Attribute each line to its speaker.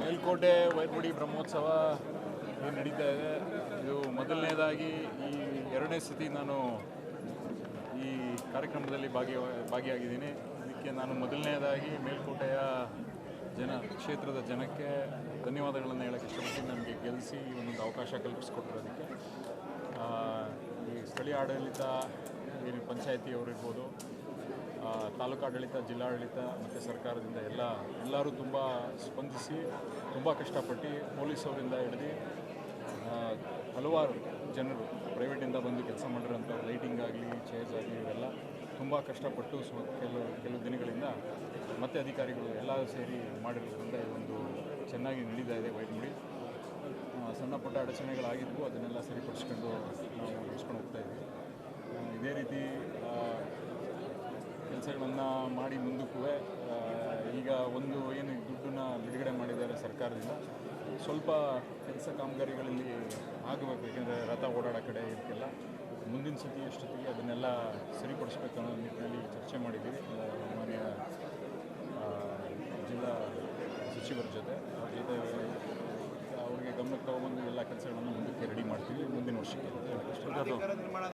Speaker 1: ಮೇಲ್ಕೋಟೆ ವೈರ್ಗುಡಿ ಬ್ರಹ್ಮೋತ್ಸವ ಏನು ನಡೀತಾ ಇದೆ. ಇದು ಮೊದಲನೇದಾಗಿ ಈ ಎರಡನೇ ಸತಿ ನಾನು ಈ ಕಾರ್ಯಕ್ರಮದಲ್ಲಿ ಭಾಗಿ ಭಾಗಿಯಾಗಿದ್ದೀನಿ. ಇದಕ್ಕೆ ನಾನು ಮೊದಲನೇದಾಗಿ ಮೇಲ್ಕೋಟೆಯ ಜನ, ಕ್ಷೇತ್ರದ ಜನಕ್ಕೆ ಧನ್ಯವಾದಗಳನ್ನು ಹೇಳಕ್ಕೆ ಇಷ್ಟಪಡ್ತೀನಿ. ನನಗೆ ಗೆಲ್ಲಿಸಿ ಈ ಒಂದು ಅವಕಾಶ ಕಲ್ಪಿಸ್ಕೊಟ್ಟಿರೋದಕ್ಕೆ ಈ ಸ್ಥಳೀಯ ಆಡಳಿತ, ಏನು ಪಂಚಾಯತಿಯವರು ಇರ್ಬೋದು ಆ, ತಾಲೂಕು ಆಡಳಿತ ಜಿಲ್ಲಾಡಳಿತ ಮತ್ತು ಸರ್ಕಾರದಿಂದ ಎಲ್ಲ ಎಲ್ಲರೂ ತುಂಬ ಸ್ಪಂದಿಸಿ ತುಂಬ ಕಷ್ಟಪಟ್ಟು ಪೊಲೀಸವರಿಂದ ಹಿಡಿದು ಹಲವಾರು ಜನರು ಪ್ರೈವೇಟಿಂದ ಬಂದು ಕೆಲಸ ಮಾಡಿರೋಂಥ ಲೈಟಿಂಗ್ ಆಗಲಿ ಚೇರ್ಸ್ ಆಗಲಿ ಇವೆಲ್ಲ ತುಂಬ ಕಷ್ಟಪಟ್ಟು ಸ್ವ ಕೆಲವು ಕೆಲವು ದಿನಗಳಿಂದ ಮತ್ತೆ ಅಧಿಕಾರಿಗಳು ಎಲ್ಲ ಸೇರಿ ಮಾಡಿರೋದ್ರಿಂದ ಇದೊಂದು ಚೆನ್ನಾಗಿ ನಡೀತಾ ಇದೆ ವೈಟ್ಮುಡಿ ಮುಡಿ ಸಣ್ಣ ಪುಟ್ಟ ಅಡಚಣೆಗಳಾಗಿದ್ವು ಅದನ್ನೆಲ್ಲ ಸರಿಪಡಿಸ್ಕೊಂಡು ನಾವು ನಡೆಸ್ಕೊಂಡು ಹೋಗ್ತಾ ಇದೇ ರೀತಿ ಕೆಲಸಗಳನ್ನು ಮಾಡಿ ಮುಂದಕ್ಕೂ ಈಗ ಒಂದು ಏನು ದುಡ್ಡನ್ನ ಬಿಡುಗಡೆ ಮಾಡಿದ್ದಾರೆ ಸರ್ಕಾರದಿಂದ. ಸ್ವಲ್ಪ ಕೆಲಸ ಕಾಮಗಾರಿಗಳಲ್ಲಿ ಆಗಬೇಕು, ಯಾಕೆಂದರೆ ರಥ ಓಡಾಡೋ ಕಡೆ ಇದಕ್ಕೆಲ್ಲ. ಮುಂದಿನ ಸತಿ ಅಷ್ಟೊತ್ತಿಗೆ ಅದನ್ನೆಲ್ಲ ಸರಿಪಡಿಸ್ಬೇಕು ಅನ್ನೋ ನಿಟ್ಟಿನಲ್ಲಿ ಚರ್ಚೆ ಮಾಡಿದ್ದೀವಿ. ಮಾನ್ಯ ಜಿಲ್ಲಾ ಸಚಿವರ ಜೊತೆ. ಅವ್ರ ಜೊತೆ ಅವ್ರಿಗೆ ಗಮನಕ್ಕೆ ತಗೊಂಡು ಎಲ್ಲ ಕೆಲಸಗಳನ್ನು ಮುಂದಕ್ಕೆ ರೆಡಿ ಮಾಡ್ತೀವಿ ಮುಂದಿನ ವರ್ಷಕ್ಕೆ.